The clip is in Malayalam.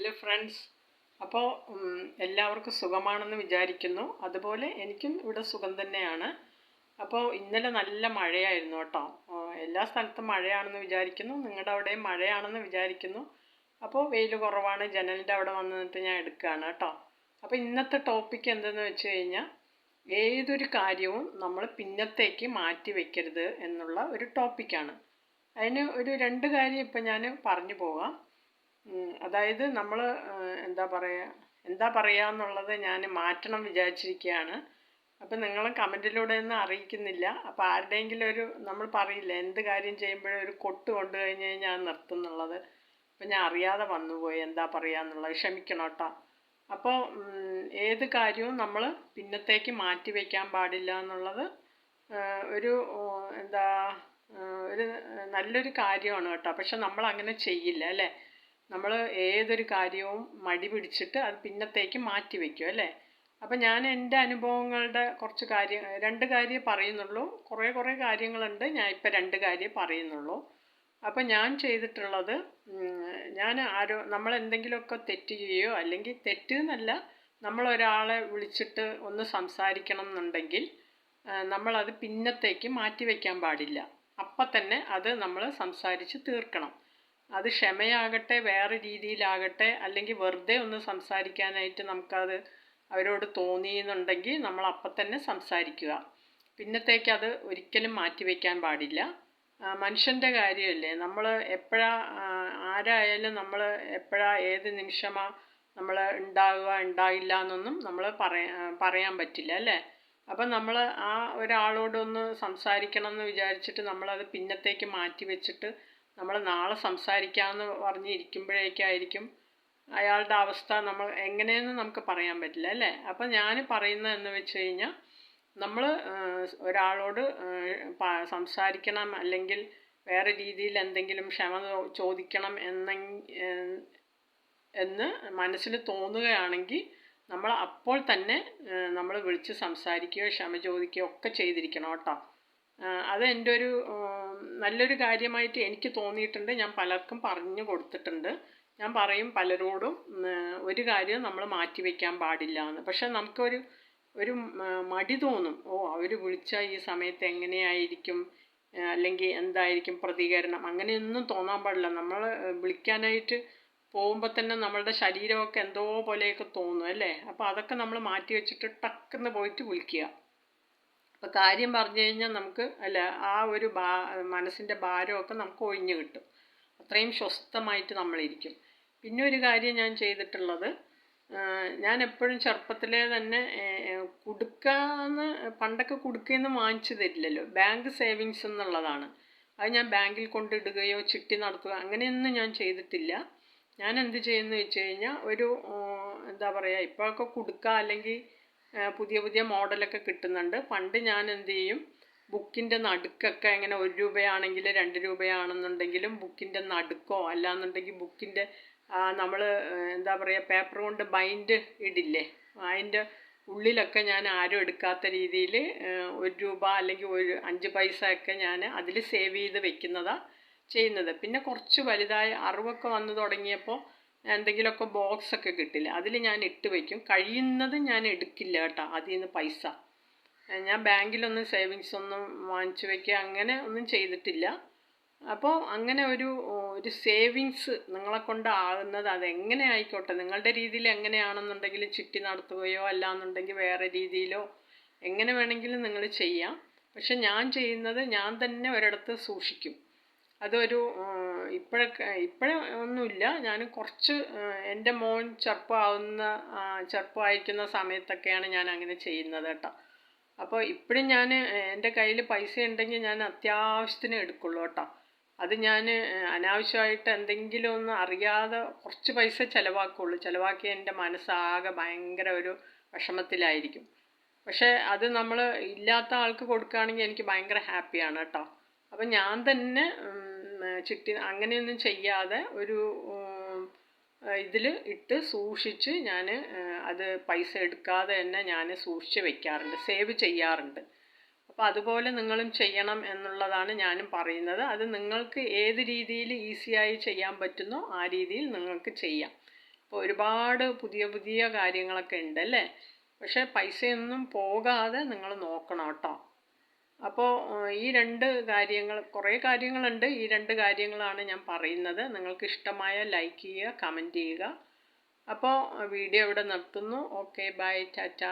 Hello friends. അപ്പോൾ എല്ലാവർക്കും സുഖമാണെന്ന് വിചാരിക്കുന്നു. അതുപോലെ എനിക്കും ഇവിടെ സുഖം തന്നെയാണ്. അപ്പോൾ ഇന്നലെ നല്ല മഴയായിരുന്നു കേട്ടോ. എല്ലാ സ്ഥലത്തും മഴയാണെന്ന് വിചാരിക്കുന്നു. നിങ്ങളുടെ അവിടെയും മഴയാണെന്ന് വിചാരിക്കുന്നു. അപ്പോൾ വെയിൽ കുറവാണ്. ജനലിന്റെ അവിടെ വന്ന് നിന്നിട്ട് ഞാൻ എടുക്കുകയാണ് കേട്ടോ. അപ്പോൾ ഇന്നത്തെ ടോപ്പിക്ക് എന്തെന്ന് വെച്ച് കഴിഞ്ഞാൽ ഏതൊരു കാര്യവും നമ്മൾ പിന്നത്തേക്ക് മാറ്റി വയ്ക്കരുത് എന്നുള്ള ഒരു ടോപ്പിക്കാണ്. അതിന് ഒരു രണ്ട് കാര്യം ഇപ്പം ഞാൻ പറഞ്ഞു പോകാം. അതായത് നമ്മൾ എന്താ പറയുക എന്താ പറയുക എന്നുള്ളത് ഞാൻ മാറ്റണം വിചാരിച്ചിരിക്കുകയാണ് അപ്പം നിങ്ങൾ കമന്റിലൂടെ ഒന്നും അറിയിക്കുന്നില്ല. അപ്പോൾ ആരുടെയെങ്കിലും ഒരു നമ്മൾ പറയില്ല എന്ത് കാര്യം ചെയ്യുമ്പോഴും ഒരു കൊട്ട് കൊണ്ടു കഴിഞ്ഞ് കഴിഞ്ഞാൽ നിർത്തുന്നുള്ളത് അപ്പം ഞാൻ അറിയാതെ വന്നുപോയി എന്താ പറയുക എന്നുള്ളത്. ക്ഷമിക്കണം കേട്ടോ. അപ്പോൾ ഏത് കാര്യവും നമ്മൾ പിന്നത്തേക്ക് മാറ്റി വയ്ക്കാൻ പാടില്ല എന്നുള്ളത് ഒരു എന്താ ഒരു നല്ലൊരു കാര്യമാണ് കേട്ടോ. പക്ഷെ നമ്മൾ അങ്ങനെ ചെയ്യില്ല അല്ലേ? നമ്മൾ ഏതൊരു കാര്യവും മടി പിടിച്ചിട്ട് അത് പിന്നത്തേക്ക് മാറ്റി വയ്ക്കും അല്ലേ? അപ്പം ഞാൻ എന്റെ അനുഭവങ്ങളുടെ കുറച്ച് കാര്യം രണ്ട് കാര്യം പറയുന്നുള്ളൂ. കുറേ കുറേ കാര്യങ്ങളുണ്ട്. ഞാൻ ഇപ്പം രണ്ട് കാര്യം പറയുന്നുള്ളൂ. അപ്പം ഞാൻ ചെയ്തിട്ടുള്ളത് ഞാൻ ആരോ നമ്മൾ എന്തെങ്കിലുമൊക്കെ തെറ്റ് ചെയ്യുകയോ അല്ലെങ്കിൽ തെറ്റ് എന്നല്ല നമ്മൾ ഒരാളെ വിളിച്ചിട്ട് ഒന്ന് സംസാരിക്കണം എന്നുണ്ടെങ്കിൽ നമ്മളത് പിന്നത്തേക്ക് മാറ്റി വയ്ക്കാൻ പാടില്ല. അപ്പം തന്നെ അത് നമ്മൾ സംസാരിച്ച് തീർക്കണം. അത് ക്ഷമയാകട്ടെ വേറെ രീതിയിലാകട്ടെ അല്ലെങ്കിൽ വെറുതെ ഒന്ന് സംസാരിക്കാനായിട്ട് നമുക്കത് അവരോട് തോന്നിയെന്നുണ്ടെങ്കിൽ നമ്മൾ അപ്പം തന്നെ സംസാരിക്കുക. പിന്നത്തേക്ക് അത് ഒരിക്കലും മാറ്റി വയ്ക്കാൻ പാടില്ല. മനുഷ്യന്റെ കാര്യമല്ലേ? നമ്മൾ എപ്പോഴാ ആരായാലും നമ്മൾ എപ്പോഴാ ഏത് നിമിഷമാ നമ്മൾ ഉണ്ടാകുക ഉണ്ടായില്ല എന്നൊന്നും നമ്മൾ പറയാ പറയാൻ പറ്റില്ല അല്ലേ? അപ്പം നമ്മൾ ആ ഒരാളോടൊന്ന് സംസാരിക്കണം എന്ന് വിചാരിച്ചിട്ട് നമ്മളത് പിന്നത്തേക്ക് മാറ്റി വെച്ചിട്ട് നമ്മൾ നാളെ സംസാരിക്കാമെന്ന് പറഞ്ഞിരിക്കുമ്പോഴേക്കായിരിക്കും അയാളുടെ അവസ്ഥ നമ്മൾ എങ്ങനെയെന്ന് നമുക്ക് പറയാൻ പറ്റില്ല അല്ലേ? അപ്പം ഞാൻ പറയുന്നതെന്ന് വെച്ച് കഴിഞ്ഞാൽ നമ്മൾ ഒരാളോട് സംസാരിക്കണം അല്ലെങ്കിൽ വേറെ രീതിയിൽ എന്തെങ്കിലും ക്ഷമ ചോദിക്കണം എന്ന എന്ന് മനസ്സിൽ തോന്നുകയാണെങ്കിൽ നമ്മൾ അപ്പോൾ തന്നെ നമ്മൾ വിളിച്ച് സംസാരിക്കുകയോ ക്ഷമ ചോദിക്കുകയോ ഒക്കെ ചെയ്തിരിക്കണം കേട്ടോ. അത് എന്റെ ഒരു നല്ലൊരു കാര്യമായിട്ട് എനിക്ക് തോന്നിയിട്ടുണ്ട്. ഞാൻ പലർക്കും പറഞ്ഞു കൊടുത്തിട്ടുണ്ട്. ഞാൻ പറയും പലരോടും ഒരു കാര്യം നമ്മൾ മാറ്റി വയ്ക്കാൻ പാടില്ല എന്ന്. പക്ഷെ നമുക്കൊരു ഒരു മടി തോന്നും. ഓ അവർ വിളിച്ചാൽ ഈ സമയത്ത് എങ്ങനെയായിരിക്കും? അല്ലെങ്കിൽ എന്തായിരിക്കും പ്രതികരണം? അങ്ങനെയൊന്നും തോന്നാൻ പാടില്ല. നമ്മൾ വിളിക്കാനായിട്ട് പോകുമ്പോൾ തന്നെ നമ്മളുടെ ശരീരമൊക്കെ എന്തോ പോലെയൊക്കെ തോന്നും അല്ലേ? അപ്പോൾ അതൊക്കെ നമ്മൾ മാറ്റി വെച്ചിട്ട് ടക്കെന്ന് പോയിട്ട് വിളിക്കുക. അപ്പോൾ കാര്യം പറഞ്ഞു കഴിഞ്ഞാൽ നമുക്ക് അല്ല ആ ഒരു ഭാ മനസ്സിന്റെ ഭാരമൊക്കെ നമുക്ക് ഒഴിഞ്ഞു കിട്ടും. അത്രയും സ്വസ്ഥമായിട്ട് നമ്മളിരിക്കും. പിന്നെ ഒരു കാര്യം ഞാൻ ചെയ്തിട്ടുള്ളത് ഞാൻ എപ്പോഴും ചെറുപ്പത്തിലേ തന്നെ കുടുക്കാന്ന് പണ്ടൊക്കെ കുടുക്കയെന്ന് വാങ്ങിച്ചു തരില്ലല്ലോ. ബാങ്ക് സേവിങ്സ് എന്നുള്ളതാണ്. അത് ഞാൻ ബാങ്കിൽ കൊണ്ടിടുകയോ ചിട്ടി നടത്തുക അങ്ങനെയൊന്നും ഞാൻ ചെയ്തിട്ടില്ല. ഞാൻ എന്ത് ചെയ്യുന്നു വെച്ച് കഴിഞ്ഞാൽ ഒരു എന്താ പറയുക ഇപ്പോഴൊക്കെ കുടുക്ക അല്ലെങ്കിൽ പുതിയ പുതിയ മോഡലൊക്കെ കിട്ടുന്നുണ്ട്. പണ്ട് ഞാൻ എന്ത് ചെയ്യും? ബുക്കിന്റെ നടുക്കൊക്കെ ഇങ്ങനെ ഒരു രൂപയാണെങ്കിൽ രണ്ട് രൂപയാണെന്നുണ്ടെങ്കിലും ബുക്കിന്റെ നടുക്കോ അല്ലാന്നുണ്ടെങ്കിൽ ബുക്കിന്റെ നമ്മൾ എന്താ പറയുക പേപ്പർ കൊണ്ട് ബൈൻഡ് ഇടില്ലേ? അതിന്റെ ഉള്ളിലൊക്കെ ഞാൻ ആരും എടുക്കാത്ത രീതിയിൽ ഒരു രൂപ അല്ലെങ്കിൽ ഒരു അഞ്ച് പൈസ ഒക്കെ ഞാൻ അതിൽ സേവ് ചെയ്ത് വെക്കുന്നതാണ് ചെയ്യുന്നത്. പിന്നെ കുറച്ച് വലുതായി അറിവൊക്കെ വന്നു തുടങ്ങിയപ്പോൾ എന്തെങ്കിലുമൊക്കെ ബോക്സൊക്കെ കിട്ടില്ല. അതിൽ ഞാൻ ഇട്ട് വയ്ക്കും കഴിയുന്നത് ഞാൻ എടുക്കില്ല കേട്ടോ അതിൽ നിന്ന് പൈസ. ഞാൻ ബാങ്കിലൊന്നും സേവിങ്സ് ഒന്നും വാങ്ങിച്ചു വയ്ക്കുക അങ്ങനെ ഒന്നും ചെയ്തിട്ടില്ല. അപ്പോൾ അങ്ങനെ ഒരു ഒരു സേവിങ്സ് നിങ്ങളെ കൊണ്ട് ആകുന്നത് അതെങ്ങനെ ആയിക്കോട്ടെ? നിങ്ങളുടെ രീതിയിൽ എങ്ങനെയാണെന്നുണ്ടെങ്കിൽ ചിട്ടി നടത്തുകയോ അല്ലാന്നുണ്ടെങ്കിൽ വേറെ രീതിയിലോ എങ്ങനെ വേണമെങ്കിലും നിങ്ങൾ ചെയ്യാം. പക്ഷെ ഞാൻ ചെയ്യുന്നത് ഞാൻ തന്നെ ഒരിടത്ത് സൂക്ഷിക്കും. അതൊരു ഇപ്പോഴൊക്കെ ഇപ്പോഴേ ഒന്നുമില്ല. ഞാൻ കുറച്ച് എന്റെ മോൻ ചെറുപ്പമാവുന്ന ചെറുപ്പമായിരിക്കുന്ന സമയത്തൊക്കെയാണ് ഞാൻ അങ്ങനെ ചെയ്യുന്നത് കേട്ടോ. അപ്പോൾ ഇപ്പോഴും ഞാൻ എന്റെ കയ്യിൽ പൈസ ഉണ്ടെങ്കിൽ ഞാൻ അത്യാവശ്യത്തിന് എടുക്കുള്ളൂ കേട്ടോ. അത് ഞാൻ അനാവശ്യമായിട്ട് എന്തെങ്കിലും ഒന്ന് അറിയാതെ കുറച്ച് പൈസ ചിലവാക്കുള്ളൂ. ചിലവാക്കി എന്റെ മനസ്സാകെ ഭയങ്കര ഒരു വിഷമത്തിലായിരിക്കും. പക്ഷേ അത് നമ്മൾ ഇല്ലാത്ത ആൾക്ക് കൊടുക്കുകയാണെങ്കിൽ എനിക്ക് ഭയങ്കര ഹാപ്പിയാണ് കേട്ടോ. അപ്പം ഞാൻ തന്നെ ചിട്ടി അങ്ങനെയൊന്നും ചെയ്യാതെ ഒരു ഇതിൽ ഇട്ട് സൂക്ഷിച്ച് ഞാൻ അത് പൈസ എടുക്കാതെ തന്നെ ഞാൻ സൂക്ഷിച്ച് വെക്കാറുണ്ട് സേവ് ചെയ്യാറുണ്ട്. അപ്പോൾ അതുപോലെ നിങ്ങളും ചെയ്യണം എന്നുള്ളതാണ് ഞാനും പറയുന്നത്. അത് നിങ്ങൾക്ക് ഏത് രീതിയിൽ ഈസിയായി ചെയ്യാൻ പറ്റുന്നോ ആ രീതിയിൽ നിങ്ങൾക്ക് ചെയ്യാം. ഇപ്പോൾ ഒരുപാട് പുതിയ പുതിയ കാര്യങ്ങളൊക്കെ ഉണ്ട് അല്ലേ? പക്ഷേ പൈസയൊന്നും പോകാതെ നിങ്ങൾ നോക്കണം കേട്ടോ. അപ്പോൾ ഈ രണ്ട് കാര്യങ്ങൾ കുറേ കാര്യങ്ങളുണ്ട്. ഈ രണ്ട് കാര്യങ്ങളാണ് ഞാൻ പറയുന്നത്. നിങ്ങൾക്ക് ഇഷ്ടമായ ലൈക്ക് ചെയ്യുക കമന്റ് ചെയ്യുക. അപ്പോൾ വീഡിയോ ഇവിടെ നിർത്തുന്നു. Okay bye Tata